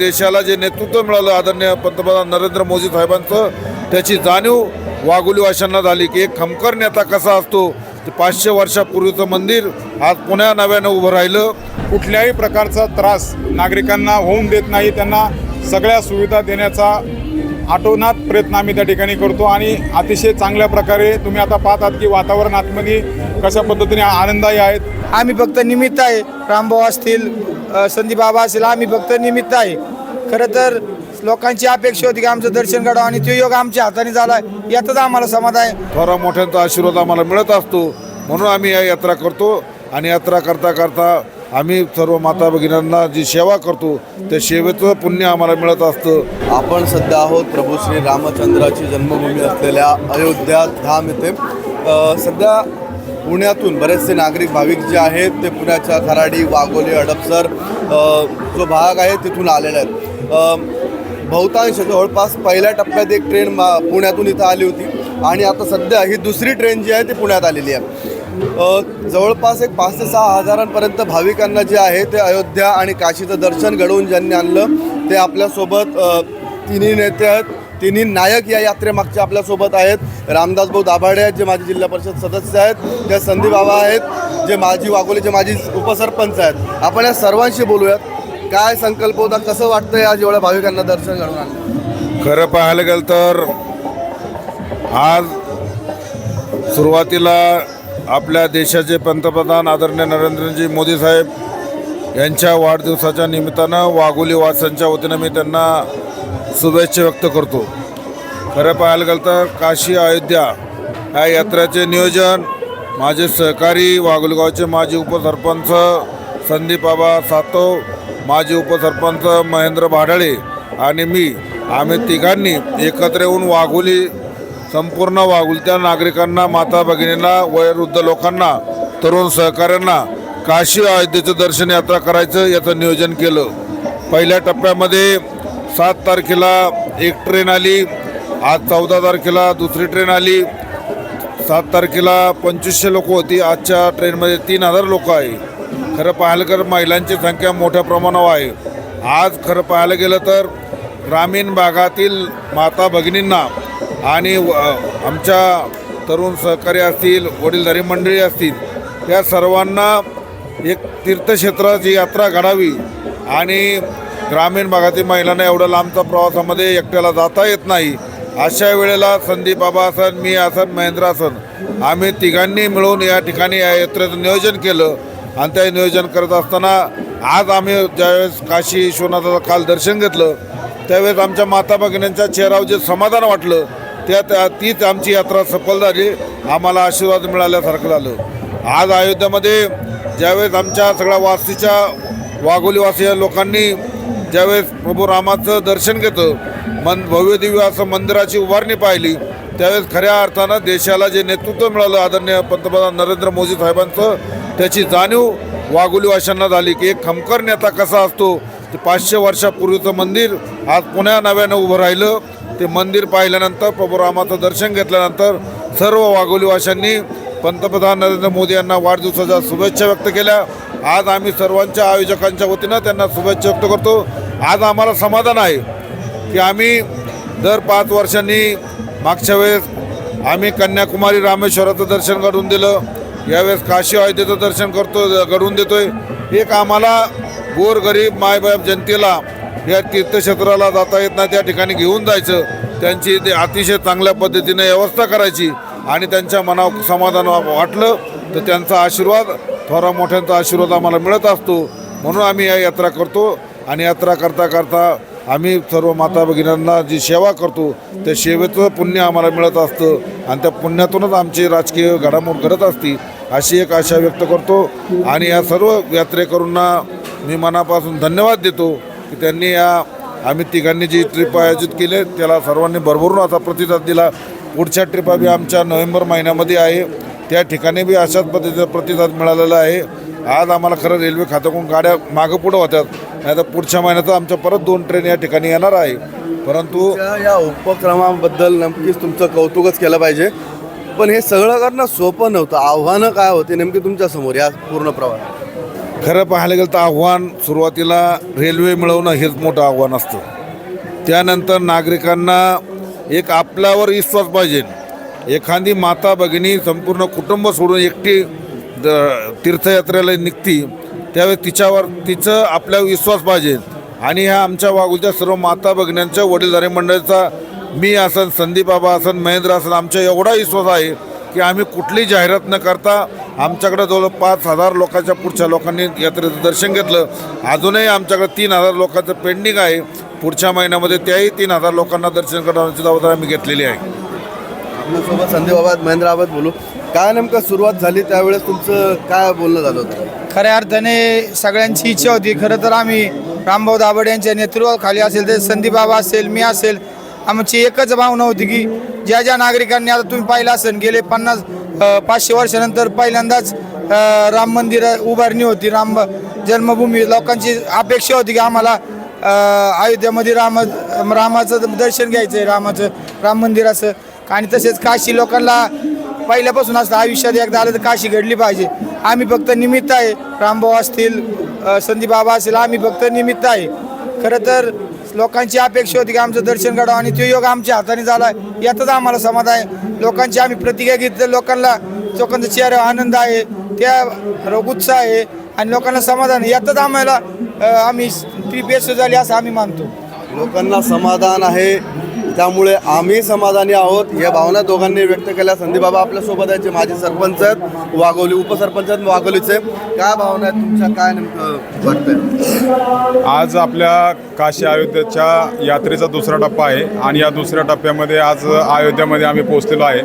देशाला जे नेतृत्व मिळालं आदरणीय पंतप्रधान नरेंद्र मोदी साहेबांचं त्याची जाणीव वाघोलीवाशांना झाली की एक खमकर नेता कसा असतो ते पाचशे वर्षापूर्वीचं मंदिर आज पुण्या नव्यानं उभं राहिलं. कुठल्याही प्रकारचा त्रास नागरिकांना होऊन देत नाही त्यांना सगळ्या सुविधा देण्याचा आटोनात प्रयत्न आम्ही त्या ठिकाणी करतो आणि अतिशय चांगल्या प्रकारे तुम्ही आता पाहतात की वातावरण आतमध्ये कशा पद्धतीने आनंददायी आहेत. आम्ही फक्त निमित्त आहे. रामभाऊ असतील संदीप बाबा असतील आम्ही फक्त निमित्त आहे. खरं तर लोकांची अपेक्षा होती की आमचं दर्शन घडावं आणि तो योग आमच्या हाताने झाला यातच आम्हाला समाधान आहे. थोरा मोठ्यांचा आशीर्वाद आम्हाला मिळत असतो. म्हणून आम्ही या यात्रा करतो. आणि यात्रा करता करता आम्ही सर्व माता भगिनींना जी सेवा करतो त्या सेवेचं पुण्य आम्हाला मिळत असतं. आपण सध्या आहोत प्रभू श्री रामचंद्राची जन्मभूमी असलेल्या अयोध्या धाम येथे सध्या पुण्यातून बरेचसे नागरिक भाविक जे आहेत ते पुण्याच्या खराडी वाघोली हडपसर जो भाग आहे तिथून आलेले आहेत. बहुतांश जवळपास पहिल्या टप्प्यात एक ट्रेन मा पुण्यातून इथं आली होती. आणि आता सध्या ही दुसरी ट्रेन जी आहे ती पुण्यात आलेली आहे. जवळपास एक पाच ते सहा हजारांपर्यंत भाविकांना जे आहे ते अयोध्या आणि काशीचं दर्शन घडवून ज्यांनी आणलं ते आपल्यासोबत तिन्ही नेते आहेत तिन्ही नायक या यात्रेमागचे आपल्यासोबत आहेत. रामदास भाऊ दाभाडे आहेत जे माजी जिल्हा परिषद सदस्य आहेत त्या संदीप बाबा आहेत जे माजी वाघोलीचे माजी उपसरपंच आहेत. आपण या सर्वांशी बोलूयात. काय संकल्प होता कसं वाटतं या जेवढ्या भाविकांना दर्शन घडवून आणलं? खरं पाहायला गेलं तर आज सुरुवातीला आपल्या देशाचे पंतप्रधान आदरणीय नरेंद्रजी मोदी साहेब यांच्या वाढदिवसाच्या निमित्तानं वाघोली वासांच्या वतीनं मी त्यांना शुभेच्छा व्यक्त करतो. खरं पाहायला गेलं तर काशी अयोध्या या यात्रेचे नियोजन माझे सहकारी वाघुलगावचे माजी उपसरपंच संदीप बाबा सातव माजी उपसरपंच महेंद्र भाडळे आणि मी आम्ही तिघांनी एकत्र येऊन वाघोली संपूर्ण वाघुलत्या नागरिकांना माता भगिनींना वयोवृद्ध लोकांना तरुण सहकाऱ्यांना काशी अयोध्येचं दर्शन यात्रा करायचं याचं नियोजन केलं. पहिल्या टप्प्यामध्ये सात तारखेला एक ट्रेन आली आज चौदा तारखेला दुसरी ट्रेन आली. सात तारखेला पंचवीसशे लोक होती आजच्या ट्रेनमध्ये तीन हजार लोक आहे. खरं पाहायला तर महिलांची संख्या मोठ्या प्रमाणावर आहे. आज खरं पाहायला गेलं तर ग्रामीण भागातील माता भगिनींना आणि व- आमच्या तरुण सहकारी असतील वडीलधारी मंडळी असतील त्या सर्वांना एक तीर्थक्षेत्राची यात्रा घडावी आणि ग्रामीण भागातील महिलांना एवढ्या लांबचा प्रवासामध्ये एकट्याला जाता येत नाही. अशा वेळेला संदीप बाबा असन मी असन महेंद्र असन आम्ही तिघांनी मिळून या ठिकाणी या यात्रेचं नियोजन केलं. आणि त्या नियोजन करत असताना आज आम्ही ज्यावेळेस काशी विश्वनाथाचं काल दर्शन घेतलं त्यावेळेस आमच्या माता भगिनींच्या चेहऱ्यावर जे समाधान वाटलं त्या त्या तीच आमची यात्रा सफल झाली. आम्हाला आशीर्वाद मिळाल्यासारखं झालं. आज अयोध्यामध्ये ज्यावेळेस आमच्या सगळ्या वासीच्या वाघोलीवासी लोकांनी ज्यावेळेस प्रभू रामाचं दर्शन घेतं मन भव्यदिव्य असं मंदिराची उभारणी पाहिली त्यावेळेस खऱ्या अर्थानं देशाला जे नेतृत्व मिळालं आदरणीय पंतप्रधान नरेंद्र मोदी साहेबांचं त्याची जाणीव वाघोलीवाशांना झाली की एक खमकर नेता कसा असतो ते पाचशे वर्षापूर्वीचं मंदिर आज पुण्या नव्यानं उभं राहिलं. ते मंदिर पाहिल्यानंतर प्रभू रामाचं दर्शन घेतल्यानंतर सर्व वाघोलीवाशांनी पंतप्रधान नरेंद्र मोदी यांना वाढदिवसाच्या शुभेच्छा व्यक्त केल्या. आज आम्ही सर्वांच्या आयोजकांच्या वतीनं त्यांना शुभेच्छा व्यक्त करतो. आज आम्हाला समाधान आहे की आम्ही दर पाच वर्षांनी मागच्या वेळेस आम्ही कन्याकुमारी रामेश्वराचं दर्शन घडून दिलं. यावेळेस काशी अयोध्येचं दर्शन करतो घडवून देतोय. एक आम्हाला गोरगरीब मायबाप जनतेला या तीर्थक्षेत्राला जाता येत नाही त्या ठिकाणी घेऊन जायचं. त्यांची ते अतिशय चांगल्या पद्धतीने व्यवस्था करायची आणि त्यांच्या मनावर समाधान वाटलं तर त्यांचा आशीर्वाद थोरा मोठ्यांचा आशीर्वाद आम्हाला मिळत असतो. म्हणून आम्ही या यात्रा करतो आणि यात्रा करता करता आम्ही सर्व माता भगिनींना जी सेवा करतो त्या सेवेचं पुण्य आम्हाला मिळत असतं आणि त्या पुण्यातूनच आमची राजकीय घडामोड घडत असती अशी एक आशा व्यक्त करतो. आणि या सर्व यात्रेकरूंना मी मनापासून धन्यवाद देतो. की त्यांनी या आम्ही तिघांनी जी ट्रिप आयोजित केली त्याला सर्वांनी भरभरून असा प्रतिसाद दिला. पुढच्या ट्रिपा बी आमच्या नोव्हेंबर महिन्यामध्ये आहे. त्या ठिकाणी बी अशाच पद्धतीचा प्रतिसाद मिळालेला आहे. आज आम्हाला खरं रेल्वे खात्याकडून गाड्या मागं पुढं होत्यात. नाही तर पुढच्या महिन्यात आमच्या परत दोन ट्रेन या ठिकाणी येणार आहे. परंतु या उपक्रमाबद्दल नक्कीच तुमचं कौतुकच केलं पाहिजे. पण हे सगळं करणं सोपं नव्हतं. आव्हानं काय होते नेमकी तुमच्यासमोर या पूर्ण प्रवासात खरं पाहायला गेलं तर आव्हान सुरुवातीला रेल्वे मिळवणं हेच मोठं आव्हान असतं. त्यानंतर नागरिकांना एक आपल्यावर विश्वास पाहिजे. एखादी माता भगिनी संपूर्ण कुटुंब सोडून एकटी द तीर्थयात्रेला निघती त्यावेळेस तिच्यावर तिचं आपल्यावर विश्वास पाहिजे. आणि ह्या आमच्या वागूच्या सर्व माता भगिन्यांच्या वडीलधारी मंडळीचा मी असन संदीप बाबा असन महेंद्र असन आमच्या एवढा विश्वास आहे की आम्ही कुठली जाहिरात न करता आमच्याकडे जवळ पाच हजार लोकांच्या पुढच्या लोकांनी यात्रेचं दर्शन घेतलं. अजूनही आमच्याकडे तीन हजार लोकांचं पेंडिंग आहे. पुढच्या महिन्यामध्ये त्याही तीन हजार लोकांना दर्शन करण्याची जबाबदारी आम्ही घेतलेली आहे. आपल्यासोबत संदीप बाबा महेंद्राबाद बोलू. काय नेमकं सुरुवात झाली? त्यावेळेस तुमचं काय बोलणं झालं होतं? खऱ्या अर्थाने सगळ्यांची इच्छा होती. खरं तर आम्ही रामभाऊ दाभड यांच्या नेतृत्वाखाली असेल ते संदीप बाबा असेल मी असेल आमची एकच भावना होती की ज्या ज्या नागरिकांनी आता तुम्ही पाहिलं असेल गेले पन्नास पाचशे वर्षानंतर पहिल्यांदाच राम मंदिर उभारणी होती. राम जन्मभूमी लोकांची अपेक्षा होती की आम्हाला अयोध्यामध्ये राम रामाचं दर्शन घ्यायचं आहे रामाचं राम मंदिराचं आणि तसेच काशी लोकांना पहिल्यापासून असतं आयुष्यात एकदा आलं तर काशी घडली पाहिजे. आम्ही फक्त निमित्त आहे. रामभाऊ असतील संदीप बाबा असेल आम्ही फक्त निमित्त आहे. खरं तर लोकांची अपेक्षा होती की आमचं दर्शन घडावं आणि तो योग आमच्या हाताने झाला आहे यातच आम्हाला समाधान आहे. लोकांची आम्ही प्रतिक्रिया घेतली लोकांना लोकांचा चेहरा आनंद आहे त्या उत्साह आहे आणि लोकांना समाधान यातच आम्हाला आम्ही ट्रिप यश झाली असं आम्ही मानतो. लोकांना समाधान आहे त्यामुळे आम्ही समाधानी आहोत. या भावना दोघांनी व्यक्त केल्या. संदीपबाबा आपल्यासोबत आहे जे माजी सरपंच आहेत वाघोली उपसरपंच आहेत वाघोलीचे. काय भावना आहेत तुमच्या काय नेमकं वाटतंय? आज आपल्या काशी अयोध्येच्या यात्रेचा दुसरा टप्पा आहे आणि या दुसऱ्या टप्प्यामध्ये आज अयोध्यामध्ये आम्ही पोहोचलेलो आहे.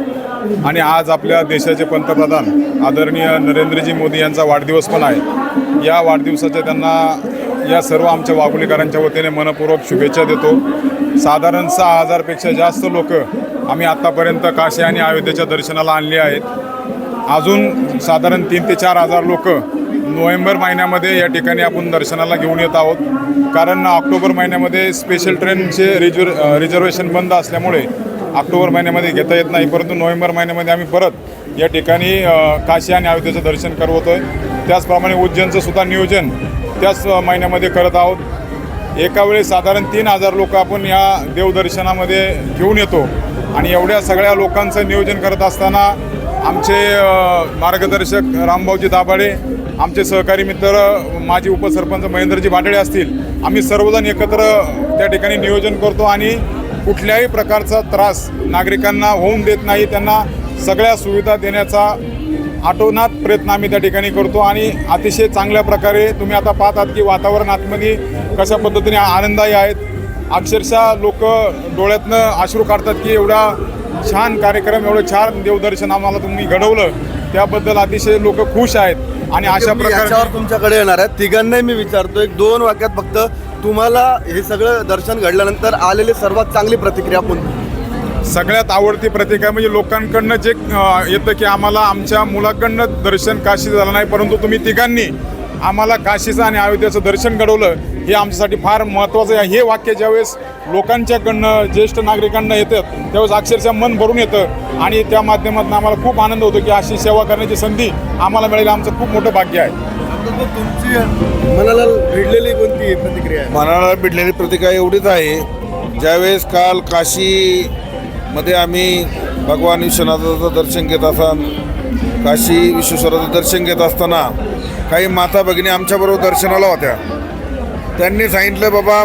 आणि आज आपल्या देशाचे पंतप्रधान आदरणीय नरेंद्रजी मोदी यांचा वाढदिवस पण आहे. या वाढदिवसाच्या त्यांना या सर्व आमच्या वाघोलीकरांच्या वतीने मनपूर्वक शुभेच्छा देतो. साधारण सहा हजारपेक्षा जास्त लोक आम्ही आत्तापर्यंत काशी आणि अयोध्येच्या दर्शनाला आणली आहेत. अजून साधारण तीन ते चार हजार लोक नोव्हेंबर महिन्यामध्ये या ठिकाणी आपण दर्शनाला घेऊन येत आहोत. कारण ऑक्टोबर महिन्यामध्ये स्पेशल ट्रेनचे रिजर्व रिझर्वेशन बंद असल्यामुळे ऑक्टोबर महिन्यामध्ये घेता येत नाही. परंतु नोव्हेंबर महिन्यामध्ये आम्ही परत या ठिकाणी काशी आणि अयोध्येचं दर्शन करवतो आहे त्याचप्रमाणे उज्जैनचं सुद्धा नियोजन त्याच महिन्यामध्ये करत आहोत. एकावेळी साधारण तीन हजार लोक आपण या देवदर्शनामध्ये घेऊन येतो. आणि एवढ्या सगळ्या लोकांचं नियोजन करत असताना आमचे मार्गदर्शक रामभाऊजी दाभाडे आमचे सहकारी मित्र माजी उपसरपंच महेंद्रजी भाटडे असतील. आम्ही सर्वजण एकत्र त्या ठिकाणी नियोजन करतो आणि कुठल्याही प्रकारचा त्रास नागरिकांना होऊन देत नाही. त्यांना सगळ्या सुविधा देण्याचा आटोनात प्रयत्न आम्ही त्या ठिकाणी करतो आणि अतिशय चांगल्या प्रकारे तुम्ही आता पाहत आहात की वातावरण आतमध्ये कशा पद्धतीने आनंददायी आहेत. अक्षरशः लोक डोळ्यातनं अश्रू काढतात की एवढा छान कार्यक्रम एवढं छान देवदर्शन आम्हाला तुम्ही घडवलं. त्याबद्दल अतिशय लोक खुश आहेत आणि अशा प्रकारे तुमच्याकडे येणार आहे. तिघांनाही मी विचारतो एक दोन वाक्यात फक्त तुम्हाला हे सगळं दर्शन घडल्यानंतर आलेली सर्वात चांगली प्रतिक्रिया कोणती? सगळ्यात आवडती प्रतिक्रिया म्हणजे लोकांकडनं जे येतं की आम्हाला आमच्या मुलाकडनं दर्शन काशी झालं नाही परंतु तुम्ही तिघांनी आम्हाला काशीचं आणि अयोध्येचं दर्शन घडवलं हे आमच्यासाठी फार महत्त्वाचं आहे. हे वाक्य ज्यावेळेस लोकांच्याकडनं ज्येष्ठ नागरिकांना येतं त्यावेळेस अक्षरशः मन भरून येतं आणि त्या माध्यमातून आम्हाला खूप आनंद होतो की अशी सेवा करण्याची संधी आम्हाला मिळेल. आमचं खूप मोठं भाग्य आहे. तुमची मनाला भिडलेली कोणती प्रतिक्रिया आहे? मनाला भिडलेली प्रतिक्रिया एवढीच आहे ज्यावेळेस काल मध्ये आम्ही भगवान विश्वनाथाचं दर्शन घेत असताना काशी विश्वेश्वराचं दर्शन घेत असताना काही माता भगिनी आमच्याबरोबर दर्शनाला होत्या. त्यांनी सांगितलं बाबा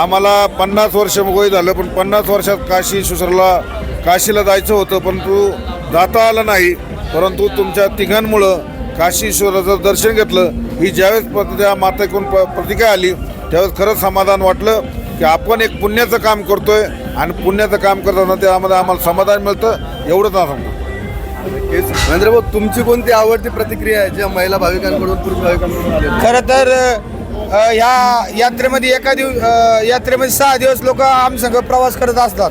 आम्हाला पन्नास वर्ष वय झालं पण पन्नास वर्षात काशी विश्वेश्वरला काशीला जायचं होतं परंतु जाता आलं नाही. परंतु तुमच्या तिघांमुळं काशी ईश्वराचं दर्शन घेतलं. ही ज्यावेळेस त्या मातेकडून प प्रतिक्रिया आली त्यावेळेस खरंच समाधान वाटलं की आपण एक पुण्याचं काम करतोय. आणि पुण्याचं काम करताना त्यामध्ये आम्हाला समाधान मिळतं एवढंच ना सांगतो. हेच महेंद्र भाऊ तुमची कोणती आवडती प्रतिक्रिया आहे? ज्या महिला भाविकांकडून पुरुष भाविकांकडून? खरं तर अ, ह्या यात्रेमध्ये एका दिवस यात्रेमध्ये सहा दिवस लोक आमसंग प्रवास करत असतात.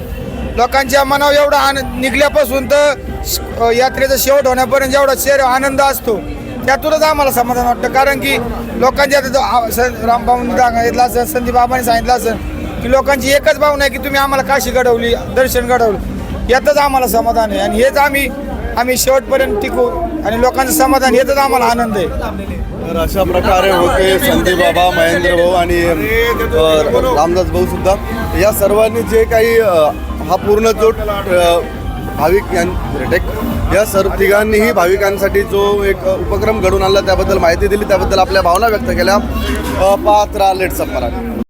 लोकांच्या मनावर एवढा आनंद निघल्यापासून तर श- अ, यात्रेचा शेवट होण्यापर्यंत जेवढा शेर आनंद असतो. त्यातूनच आम्हाला समाधान वाटतं. कारण की लोकांच्या आता जो आ- स- रामभाऊंनी सांगितलं असेल संदीप बाबांनी सांगितलं असेल की लोकांची एकच भावना आहे की तुम्ही आम्हाला काशी घडवली दर्शन घडवलं. यातच आम्हाला समाधान आहे. आणि हेच आम्ही आम्ही शेवटपर्यंत टिकू आणि लोकांचं समाधान यातच आम्हाला आनंद आहे. तर अशा प्रकारे होते संदीप बाबा महेंद्र भाऊ आणि रामदास भाऊ सुद्धा. या सर्वांनी जे काही हा पूर्ण जो भाविक यां या सर्व तिघांनीही भाविकांसाठी जो एक उपक्रम घडून आणला त्याबद्दल माहिती दिली त्याबद्दल आपल्या भावना व्यक्त केल्या. पात्रा लेट राहा